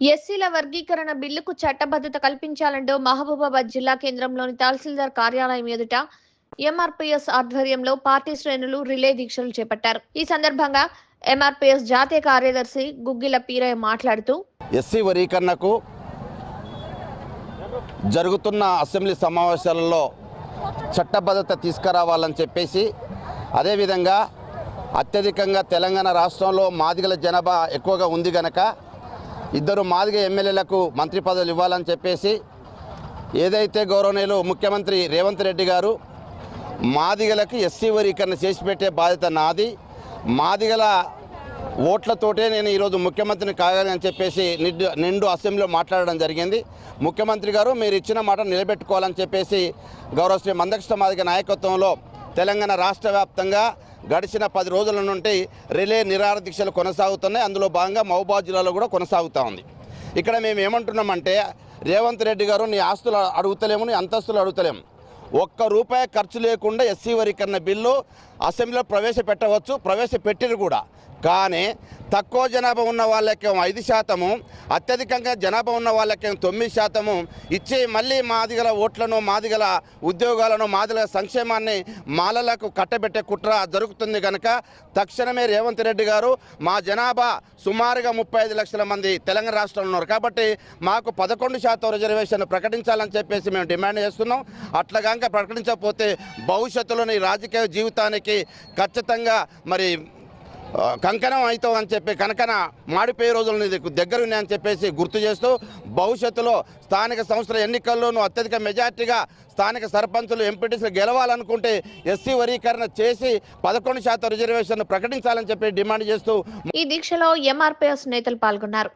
ఎస్సీల వర్గీకరణ బిల్లుకు చట్టబద్ధత కల్పించాలంటూ మహబూబాబాద్ జిల్లా కేంద్రంలోని తహసీల్దార్ కార్యాలయం ఎదుట ఎంఆర్పీఎస్ ఆధ్వర్యంలో పార్టీ శ్రేణులు రిలే దీక్షలు చేపట్టారు. ఈ సందర్భంగా ఎంఆర్పీఎస్ జాతీయ కార్యదర్శి గుగ్గిల పీరయ్య మాట్లాడుతూ ఎస్సీ వర్గీకరణకు జరుగుతున్న అసెంబ్లీ సమావేశాలలో చట్టబద్ధత తీసుకురావాలని చెప్పేసి అదేవిధంగా అత్యధికంగా తెలంగాణ రాష్ట్రంలో మాదిగల జనాభా ఎక్కువగా ఉంది గనక ఇద్దరు మాదిగ ఎమ్మెల్యేలకు మంత్రి పదవులు ఇవ్వాలని చెప్పేసి ఏదైతే గౌరవనీయులు ముఖ్యమంత్రి రేవంత్ రెడ్డి గారు మాదిగలకు ఎస్సీ వర్గీకరణ చేసి పెట్టే బాధ్యత నాది. మాదిగల ఓట్లతోటే నేను ఈరోజు ముఖ్యమంత్రిని కాగాలని చెప్పేసి నిండు నిండు అసెంబ్లీలో మాట్లాడడం జరిగింది. ముఖ్యమంత్రి గారు మీరు ఇచ్చిన మాట నిలబెట్టుకోవాలని చెప్పేసి గౌరవ శ్రీ మందకృష్ణ మాదిగ నాయకత్వంలో తెలంగాణ రాష్ట్ర వ్యాప్తంగా గడిచిన పది రోజుల నుండి రిలే నిరాహార దీక్షలు కొనసాగుతున్నాయి. అందులో భాగంగా మహబూబాద్ జిల్లాలో కూడా కొనసాగుతూ ఉంది. ఇక్కడ మేము ఏమంటున్నామంటే రేవంత్ రెడ్డి గారు నీ ఆస్తులు అడుగుతలేము నీ అంతస్తులు అడుగుతలేము. ఒక్క రూపాయి ఖర్చు లేకుండా ఎస్సీ వరికరణ బిల్లు అసెంబ్లీలో ప్రవేశపెట్టవచ్చు ప్రవేశపెట్టిరు కూడా. కానీ తక్కువ జనాభా ఉన్న వాళ్ళకేమో ఐదు శాతము అత్యధికంగా జనాభా ఉన్న వాళ్ళకేమో తొమ్మిది శాతము ఇచ్చి మళ్ళీ మాదిగల ఓట్లను మాదిగల ఉద్యోగాలను మాదిగల సంక్షేమాన్ని మాలలకు కట్టబెట్టే కుట్ర జరుగుతుంది కనుక తక్షణమే రేవంత్ రెడ్డి గారు మా జనాభా సుమారుగా ముప్పై ఐదు లక్షల మంది తెలంగాణ రాష్ట్రంలో ఉన్నారు. కాబట్టి మాకు పదకొండు శాతం రిజర్వేషన్ ప్రకటించాలని చెప్పేసి మేము డిమాండ్ చేస్తున్నాం. అట్లాగా కనుక ప్రకటించకపోతే భవిష్యత్తులోని రాజకీయ జీవితానికి ఖచ్చితంగా మరి కంకణం అవుతావు అని చెప్పి కనకన మాడిపోయే రోజులు నీకు దగ్గర ఉన్నాయని చెప్పేసి గుర్తు చేస్తూ భవిష్యత్తులో స్థానిక సంస్థల ఎన్నికల్లోనూ అత్యధిక మెజార్టీగా స్థానిక సర్పంచులు ఎంపీటీసీలు గెలవాలనుకుంటే ఎస్సీ వర్గీకరణ చేసి పదకొండు శాతం రిజర్వేషన్ ప్రకటించాలని చెప్పి డిమాండ్ చేస్తూ ఈ దీక్షలో ఎంఆర్పీఎస్ నేతలు పాల్గొన్నారు.